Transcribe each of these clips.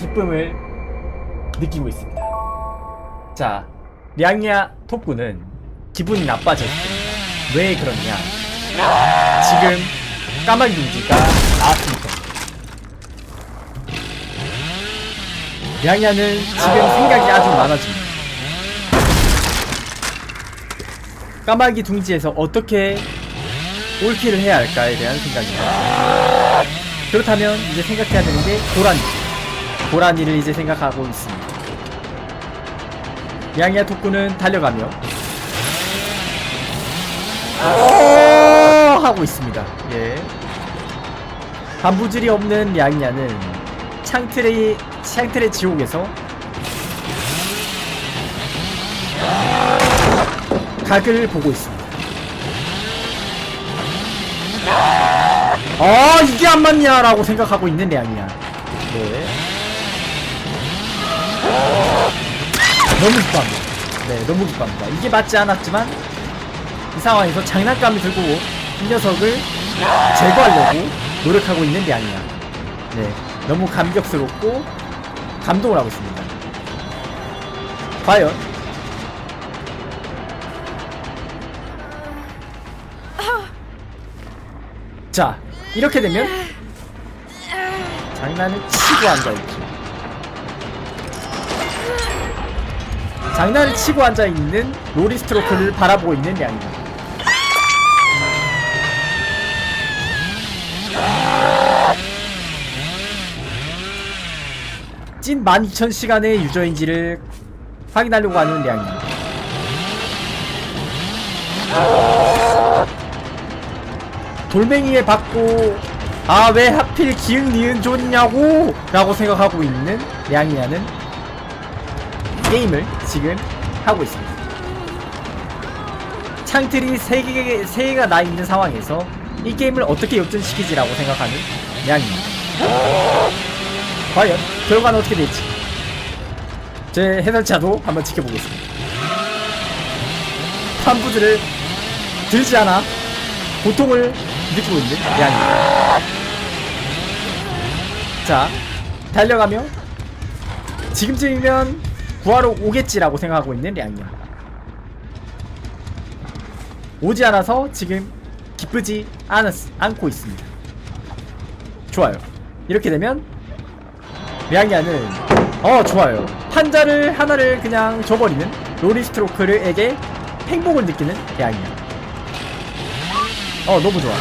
기쁨을 느끼고 있습니다. 자, 량야 톱구는 기분이 나빠져 있습니다. 왜 그러냐? 지금 까마귀 둥지가 나왔으니까. 량야는 지금 생각이 아주 많아집니다. 까마귀 둥지에서 어떻게 올킬을 해야 할까에 대한 생각입니다. 그렇다면 이제 생각해야 되는 게 고라니. 고라니를 이제 생각하고 있습니다. 양야 토쿠는 달려가며 어 하고 있습니다. 예. 반부질이 없는 양야는 창틀의 창틀의 지옥에서 각을 보고 있습니다. 아 이게 안 맞냐라고 생각하고 있는 양이야. 네. 너무 기뻐합니다. 네, 너무 기뻐합니다. 이게 맞지 않았지만 이 상황에서 장난감을 들고 이 녀석을 제거하려고 노력하고 있는 양이야. 네, 너무 감격스럽고 감동을 하고 있습니다. 과연 자 이렇게 되면 장난을 치고 앉아있죠 장난을 치고 앉아있는 로리스트로크를 바라보고 있는 양이다. 찐 12,000시간의 유저인지를 확인하려고 하는 양이다 돌멩이에 받고 아 왜 하필 기흥 니은 좋냐고? 라고 생각하고 있는 양이야는 게임을 지금 하고 있습니다. 창틀이 3개, 3개가 나 있는 상황에서 이 게임을 어떻게 역전시키지라고 생각하는 양입니다. 과연 결과는 어떻게 될지 제 해설자도 한번 지켜보겠습니다. 판부즈를 들지 않아 고통을 느끼고 있는 양입니다. 자, 달려가며 지금쯤이면 구하러 오겠지라고 생각하고 있는 양이야. 오지 않아서 지금 기쁘지 않았, 않고 있습니다. 좋아요. 이렇게 되면 량야는 어 좋아요. 판자를 하나를 그냥 줘버리는 로리스트로크를에게 행복을 느끼는 양이야. 어 너무 좋아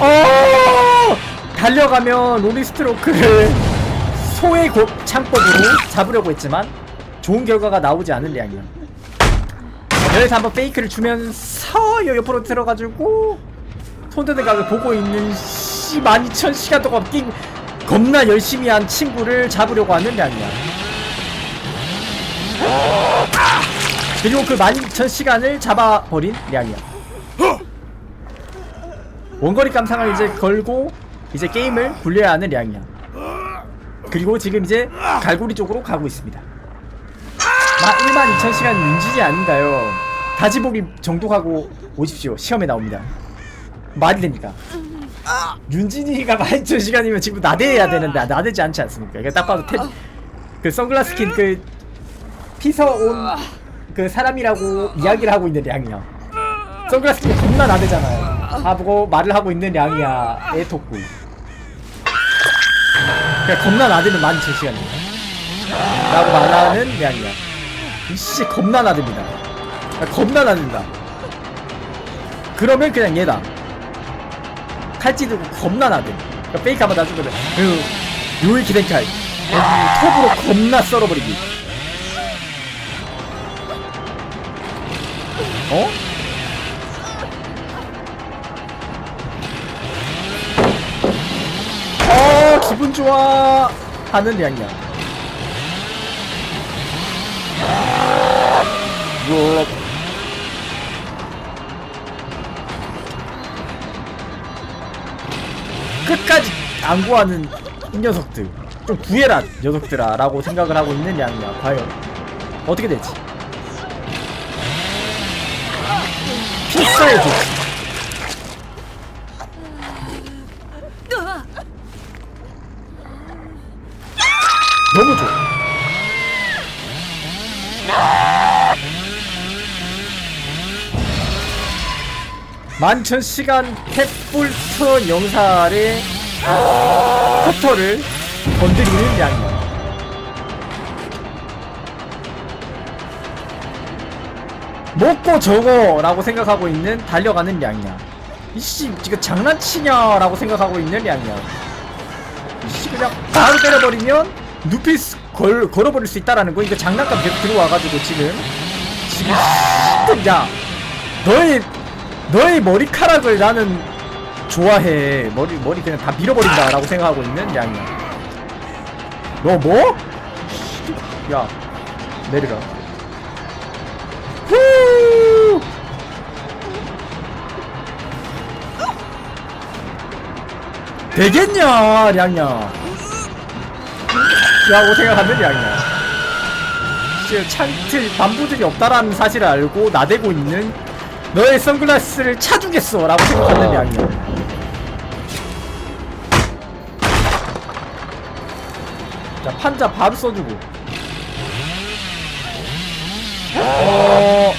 어 달려가면 로리 스트로크를 소의 곱 창법으로 잡으려고 했지만 좋은 결과가 나오지 않을 양이야 여기서 한번 페이크를 주면서 요 옆으로 들어가지고 손드는 각을 보고 있는 씨 12,000시간 동안 띵 겁나 열심히 한 친구를 잡으려고 하는 양이야. 그리고 그 12,000시간을 잡아버린 양이야. 원거리 감상을 이제 걸고 이제 게임을 굴려야 하는 양이야. 그리고 지금 이제 갈고리 쪽으로 가고 있습니다. 마 12,000시간 윤지지 아닌가요? 다지보기 정독하고 오십시오. 시험에 나옵니다. 말이 됩니까? 윤진이가 12,000시간이면 지금 나대야 되는데 나대지 않지 않습니까? 이거 딱 봐도 탭, 그 선글라스 킨 그 피서 온 그 사람이라고 이야기를 하고 있는 양이야. 선글라스 킨 겁나 나대잖아요. 하고 말을 하고 있는 양이야. 애토꾸. 그냥 겁나 나대는 12,000시간이야. 라고 말하는 양이야. 이씨 겁나 나댑니다. 야, 겁나 나댄다. 그러면 그냥 얘다. 칼찌 들고 겁나 나대. 그러니까 페이크 한번 놔주거든. 그 요일 기den칼. 톱으로 겁나 썰어버리기. 어? 좋아 하는. 뭐 끝까지 안 구하는 이 녀석들. 좀 구해라 녀석들아 라고 생각을 하고 있는 양이야 과연 어떻게 되지. 얼마나 좋지 너무 좋아 만천 시간 탭불 영사의 커터를 건드리는 양이야. 먹고 저거라고 생각하고 있는 달려가는 양이야. 이씨 지금 장난치냐라고 생각하고 있는 양이야. 이씨 그냥 바로 때려버리면 눕히스 걸 걸어버릴 수 있다라는 거 이거 장난감 계속 들어와가지고 지금 지금 씨, 야 너의 너의 머리카락을 나는 좋아해 머리 머리 그냥 다 밀어버린다라고 생각하고 있는 양이야. 너 뭐? 야 내려라. 후! 되겠냐, 량 야. 라고 생각하는 량야. 지금 찬트 반부들이 없다라는 사실을 알고 나대고 있는 너의 선글라스를 차주겠어 라고 생각하는 량이야. 자, 판자 바로 써주고. 어.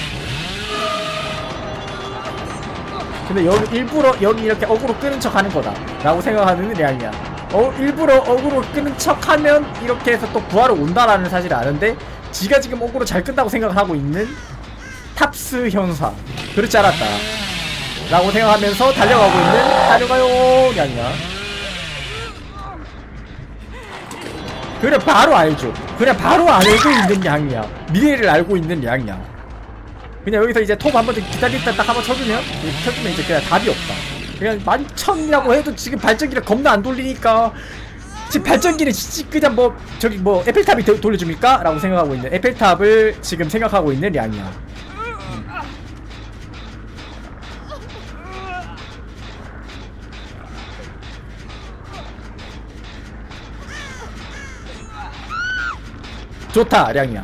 근데 여기 일부러 여기 이렇게 어그로 끄는 척 하는 거다 라고 생각하는 레알이야 어 일부러 어그로 끄는 척 하면 이렇게 해서 또 구하러 온다라는 사실을 아는데 지가 지금 어그로 잘 끈다고 생각하고 있는 탑스 현상 그렇지 않았다. 라고 생각하면서 달려가고 있는 달려가요. 레알이야 그래 바로 알죠. 그냥 바로 알고 있는 양이야 미래를 알고 있는 양이야 그냥 여기서 이제 톱 한번 기다리다 딱 한번 쳐주면 쳐주면 이제 그냥 답이 없다 그냥 만천이라고 해도 지금 발전기를 겁나 안 돌리니까 지금 발전기를 지- 그냥 뭐 저기 뭐 에펠탑이 도- 돌려줍니까? 라고 생각하고 있는 에펠탑을 지금 생각하고 있는 양이야 음. 좋다 량이야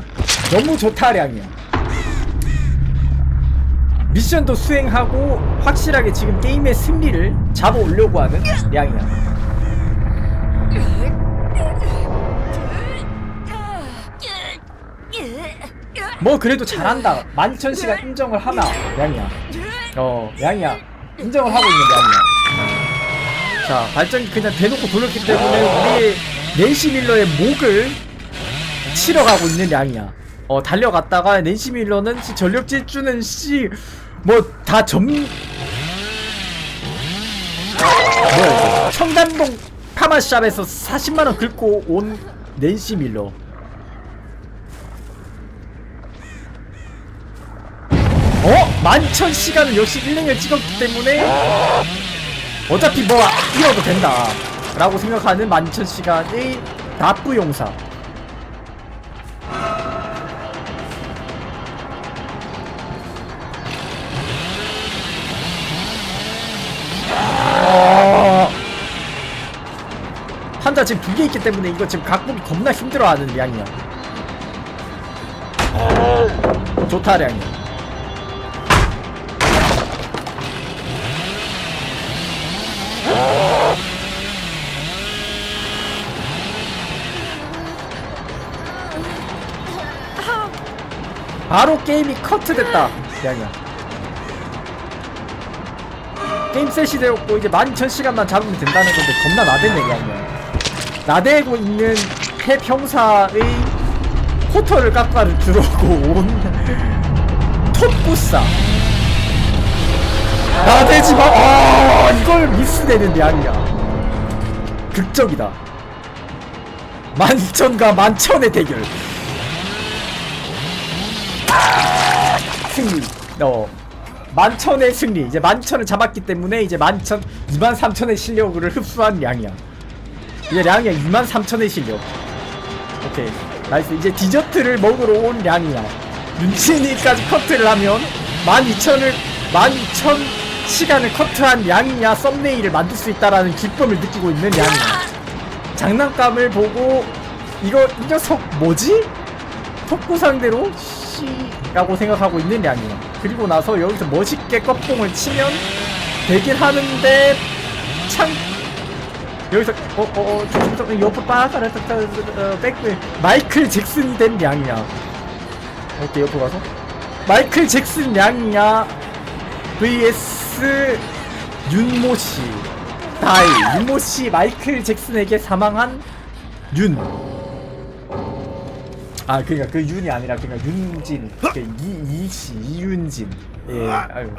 너무 좋다 량이야 미션도 수행하고 확실하게 지금 게임의 승리를 잡아오려고 하는 량이야. 뭐 그래도 잘한다. 만천씨가 인정을 하나 양이야. 어 양이야. 인정을 하고 있는 양이야. 자 발전기 그냥 대놓고 돌렸기 때문에 우리의 낸시 밀러의 목을 치러 가고 있는 양이야. 어 달려갔다가 낸시 밀러는 씨 전력 질주는 씨 뭐 다 점 뭐야 이거 청담동 파마샵에서 40만 원 긁고 온 낸시 밀러. 어? 만천 시간을 역시 1랭을 찍었기 때문에 어차피 뭐 이어도 된다. 라고 생각하는 만천 시간의 나쁘 용사 어... 판자 지금 두 개 있기 때문에 이거 지금 각보기 겁나 힘들어하는 양이야. 좋다 량이. 바로 게임이 커트됐다 양이야 게임 셋이 되었고 이제 12,000시간만 잡으면 된다는 건데 겁나 나대네 양이야 나대고 있는 해 평사의 포터를 깎아 주려고 온 톱부싸. 나대지 마. 아 이걸 미스되는 양이야. 극적이다. 만천과 만천의 대결. 승리. 어. 만천의 승리. 이제 만천을 잡았기 때문에 이제 만천, 2만 3천의 실력을 흡수한 양이야. 이제 량이야. 2만 3천의 실력. 오케이. 나이스. 이제 디저트를 먹으러 온 량이야. 윤진이까지 커트를 하면 12,000을 12,000 시간을 커트한 양이야 썸네일을 만들 수 있다라는 기쁨을 느끼고 있는 양이야. 장난감을 보고 이거 이 녀석 뭐지? 톱구 상대로 씨라고 생각하고 있는 양이야. 그리고 나서 여기서 멋있게 껍봉을 치면 되긴 하는데 창 여기서 어어어 조심스럽게 옆으로 빠가라 어, 백을 마이클 잭슨이 된 양이야. 오케이 옆으로 가서? 마이클 잭슨 양이야. vs 윤모 씨. 다이 윤모 씨 마이클 잭슨에게 사망한 윤. 아 그러니까 그 윤이 아니라 그러니까 윤진. 그이 이씨 이윤진. 예. 아유.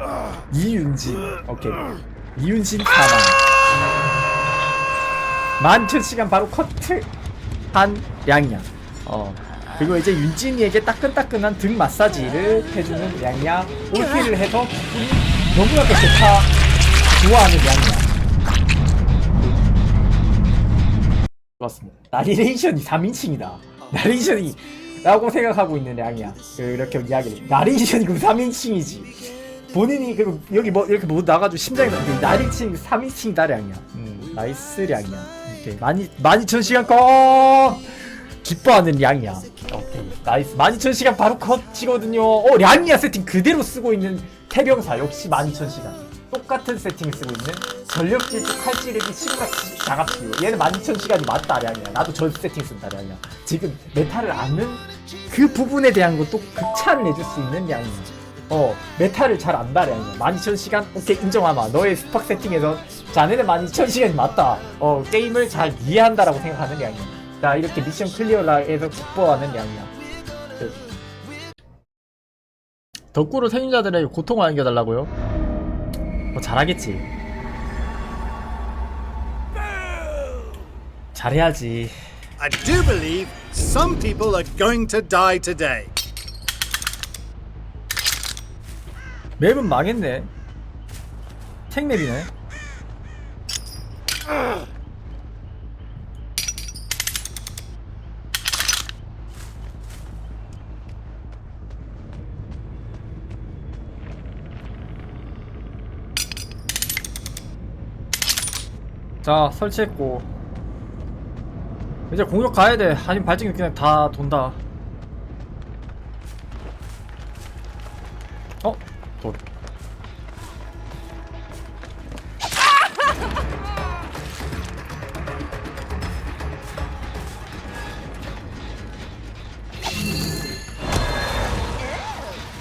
이윤진. 오케이. 이윤진 사망. 만천 시간 바로 커트 한 양이야. 어. 그리고 이제 윤진이에게 따끈따끈한 등 마사지를 해주는 양이야. 올킬을 해서 너무나도 좋다. 좋아하는 양이야. 맞습니다. 나레이션이 3인칭이다. 나레이션이 라고 생각하고 있는 양이야. 그렇게 이야기를. 나레이션이 그럼 3인칭이지. 본인이 그리고 여기 뭐 이렇게 뭐 나가지고 심장이 나 나레이션 3인칭이다 양이야. 음, 나이스 양이야. 오케이. 많이 많이 천 시간 컷. 기뻐하는 양이야. 오케이. 나이스. 12,000시간 바로 컷이거든요. 어, 량이야 세팅 그대로 쓰고 있는 태병사. 역시 12,000시간. 똑같은 세팅 쓰고 있는 전력질주 칼찌르기 시그마치 자갑기요. 얘는 12,000시간이 맞다, 량이야. 나도 전 세팅 쓴다, 량이야. 지금 메타를 아는 그 부분에 대한 것도 극찬을 해줄 수 있는 양이야. 어, 메타를 잘 안다, 량이야. 12,000시간? 오케이, 인정하마. 너의 스팍 세팅에서 자네는 12,000시간이 맞다. 어, 게임을 잘 이해한다라고 생각하는 양이야. 자, 이렇게 미션 클리어라에서 기뻐하는 양이야. 그, 덕구로 생존자들에게 고통을 안겨달라고요? 뭐 잘하겠지. 잘해야지. I do believe some people are going to die today. 맵은 망했네. 택맵이네. 자 설치했고. 이제 공격 가야 돼. 아니면 발전기 그냥 다 돈다. 어? 돈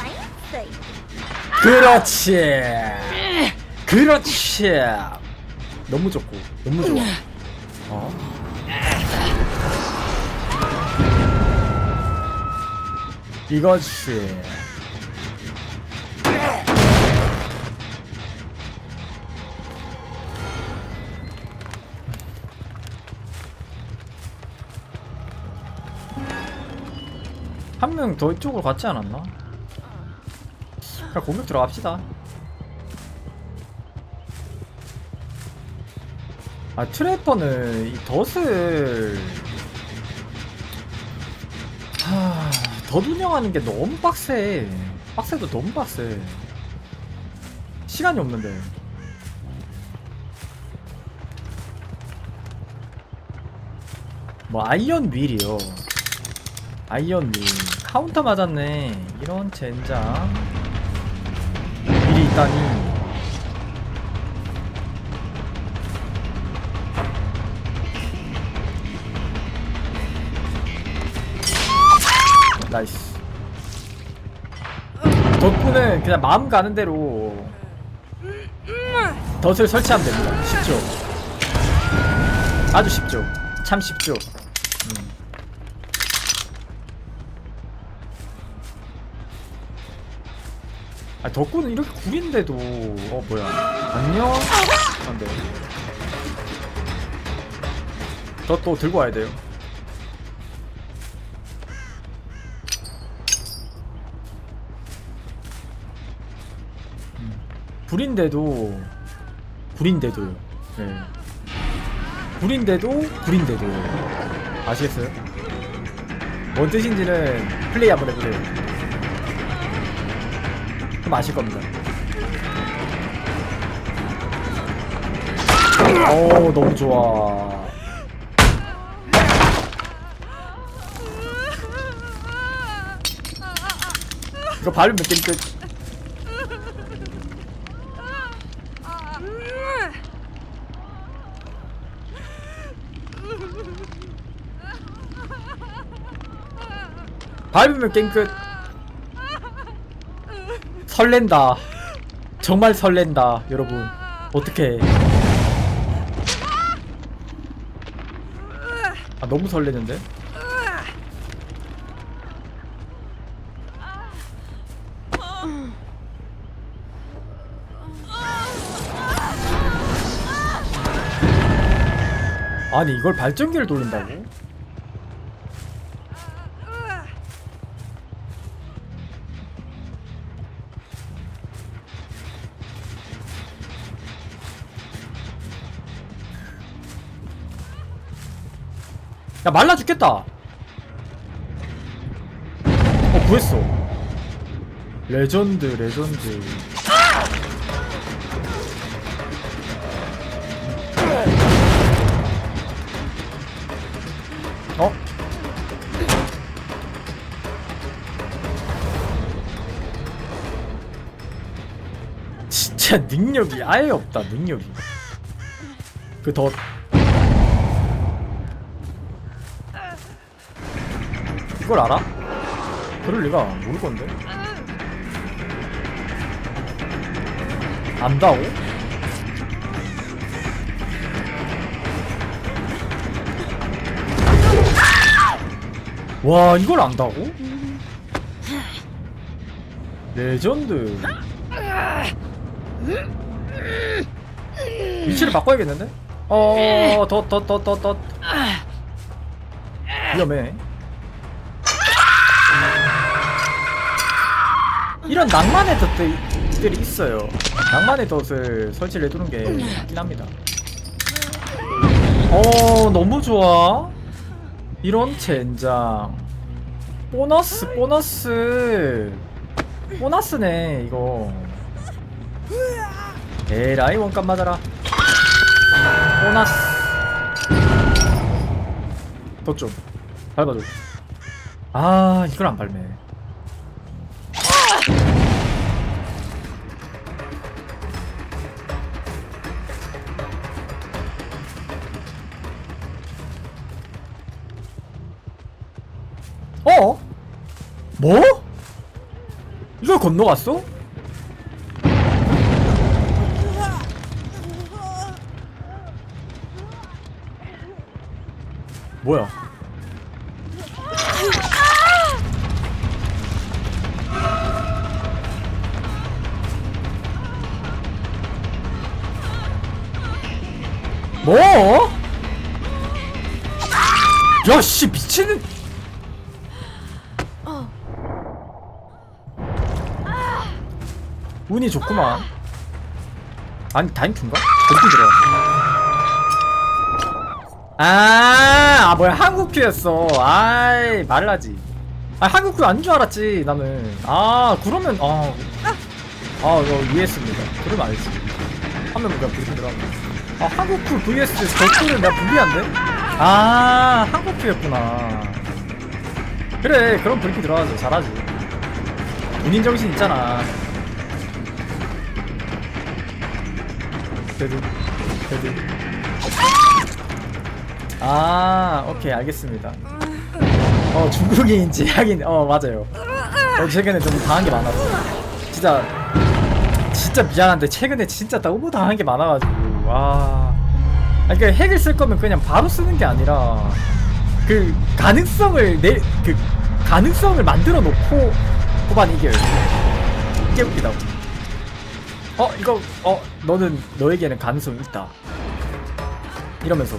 fancy. 그렇지. 그렇지 너무 좋고 너무 좋아 어? 이거지 한명 더 이쪽으로 갔지 않았나? 그냥 공격 들어갑시다. 아 트래퍼는 이 덫을 하... 덫 운영하는 게 너무 빡세. 빡세도 너무 빡세. 시간이 없는데. 뭐 아이언 윌이요. 아이언 윌. 카운터 맞았네. 이런 젠장. 일이 있다니 덕분에 그냥 마음 가는 대로 덫을 설치하면 됩니다. 쉽죠 아주 쉽죠 참 쉽죠 음. 아 덕구는 이렇게 구린데도. 어 뭐야. 안녕? 안 돼. 저 또 들고 와야 돼요 불인데도 불인데도요 네. 불인데도 불인데도 아시겠어요? 뭔 뜻인지는 플레이 한번 해보세요 그럼 아실 겁니다. 오 너무 좋아. 이거 밟으면 게임 끝. 밟으면 게임 끝. 설렌다. 정말 설렌다 여러분. 어떻게 아 너무 설레는데? 아니 이걸 발전기를 돌린다고? 야 말라 죽겠다. 어 구했어. 레전드 레전드. 어? 진짜 능력이 아예 없다 능력이. 그더 이걸 알아? 그럴 리가 모를 건데 안다고? 와 이걸 안다고? 레전드 위치를 바꿔야겠는데? 어더 더더더더 위험해 이런 낭만의 덫들이 있어요. 낭만의 덫을 설치를 해두는 게 있긴 합니다. 어 너무 좋아. 이런 젠장. 보너스 보너스. 보너스네 이거. 에라이 원값 맞아라. 보너스. 덧좀. 밟아줘. 아 이걸 안 밟네 건너갔어? 뭐야? 뭐? 야, 씨, 미치는. 운이 좋구만. 아니 다인큐인가? 그렇게 들어. 아, 아 뭐야 한국 큐였어. 아이 말라지. 아 한국 큐 아닌 줄 알았지 나는. 아 그러면 아, 아 이거 이해했습니다. 그러면 알지. 화면 보니까 그렇게 들어가네. 아 한국 큐 vs 저큐는 내가 불리한데? 아 한국 큐였구나. 그래 그럼 그렇게 들어가죠 잘하지. 본인 정신 있잖아. 데드 데드. 아 오케이 알겠습니다. 어 중국인인지 하긴 어 맞아요. 어 최근에 좀 당한 게 많아서. 진짜 진짜 미안한데 최근에 진짜 너무 당한 게 많아가지고 와. 아니 그러니까 핵을 쓸 거면 그냥 바로 쓰는 게 아니라 그 가능성을 내 그 가능성을 만들어 놓고 후반 이겨요 이게 웃기다고 어 이거 어 너는 너에게는 가능성이 있다 이러면서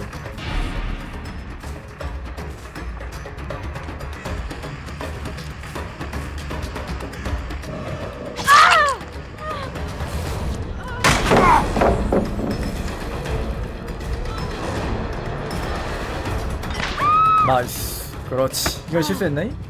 나이스 그렇지 이걸 실수했나이?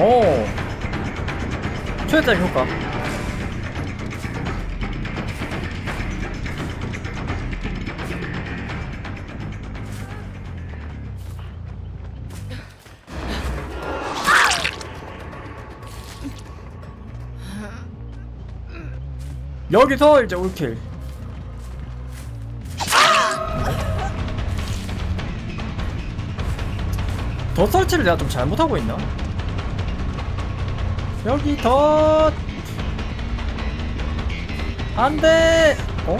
오 최대한 효과. 여기서 이제 올킬. 더 설치를 내가 좀 잘못하고 있나? 여기 더. 안돼! 어?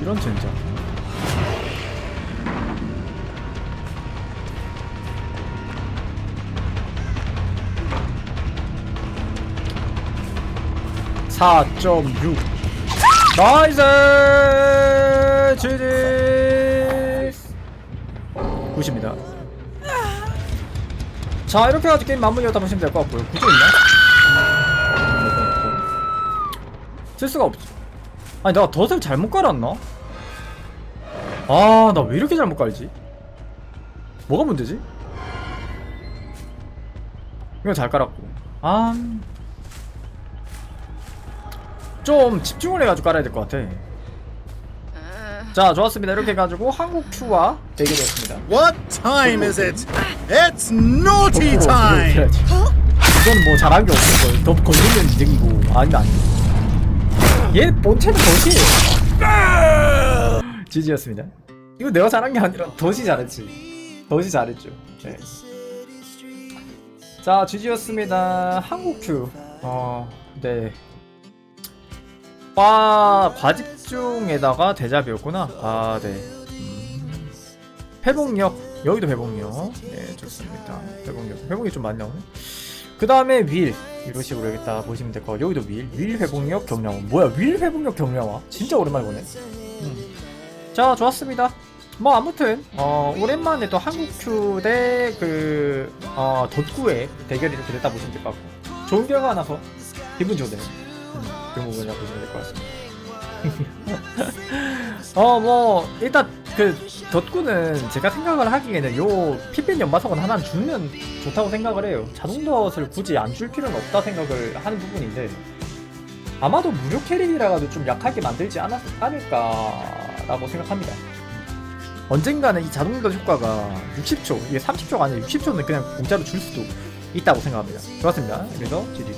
이런 젠장. (4.6) 나이스! 지지! 굿입니다 자 이렇게 해가지고 게임 마무리였다 보시면 될 것 같고요 구조 있나? 쓸 수가 없지 아니 내가 덫을 잘못 깔았나? 아 나 왜 이렇게 잘못 깔지? 뭐가 문제지? 이거 잘 깔았고 아... 좀 집중을 해가지고 깔아야 될 것 같아 자 좋았습니다 이렇게 해가지고 한국 큐와 대결이었습니다 What time is it? It's naughty 거꾸로 time! 이렇게 해야지. 이건 뭐 잘한 게 없는 거예요. 더 걸리면 이득이고 아니다 아니다. 얘 본체는 덫이에요. 지지였습니다. 이거 내가 잘한 게 아니라 덫이 잘했지. 덫이 잘했죠. 네. 자 지지였습니다. 한국 큐. 어, 네. 과 과집중에다가 대잡이었구나. 아 네. 음. 회복력. 여기도 회복력. 네 좋습니다. 회복력. 회복이 좀 많이 나오네 그 다음에 윌. 이런 식으로 여기다 보시면 될 거 같고 여기도 윌, 윌 회복력 경량화 뭐야 윌 회복력 경량화? 진짜 오랜만에 보네. 음. 자 좋았습니다. 뭐 아무튼 어 오랜만에 또 한국 큐 대그 어, 덧구의 대결이 이렇게 됐다 보시면 될 것 같고. 좋은 결과 나서 기분 좋네요 부분이라 보시면 될 것 같습니다. 어 뭐 일단 그 덧구는 제가 생각을 하기에는 요 핏빛 연마석은 하나 주면 좋다고 생각을 해요. 자동덧을 굳이 안 줄 필요는 없다 생각을 하는 부분인데 아마도 무료 캐릭이라가도 좀 약하게 만들지 않았, 않을까라고 생각합니다. 언젠가는 이 자동덧 효과가 60초 이게 30초가 아니라 60초는 그냥 공짜로 줄 수도 있다고 생각합니다. 좋았습니다. 그래서 GG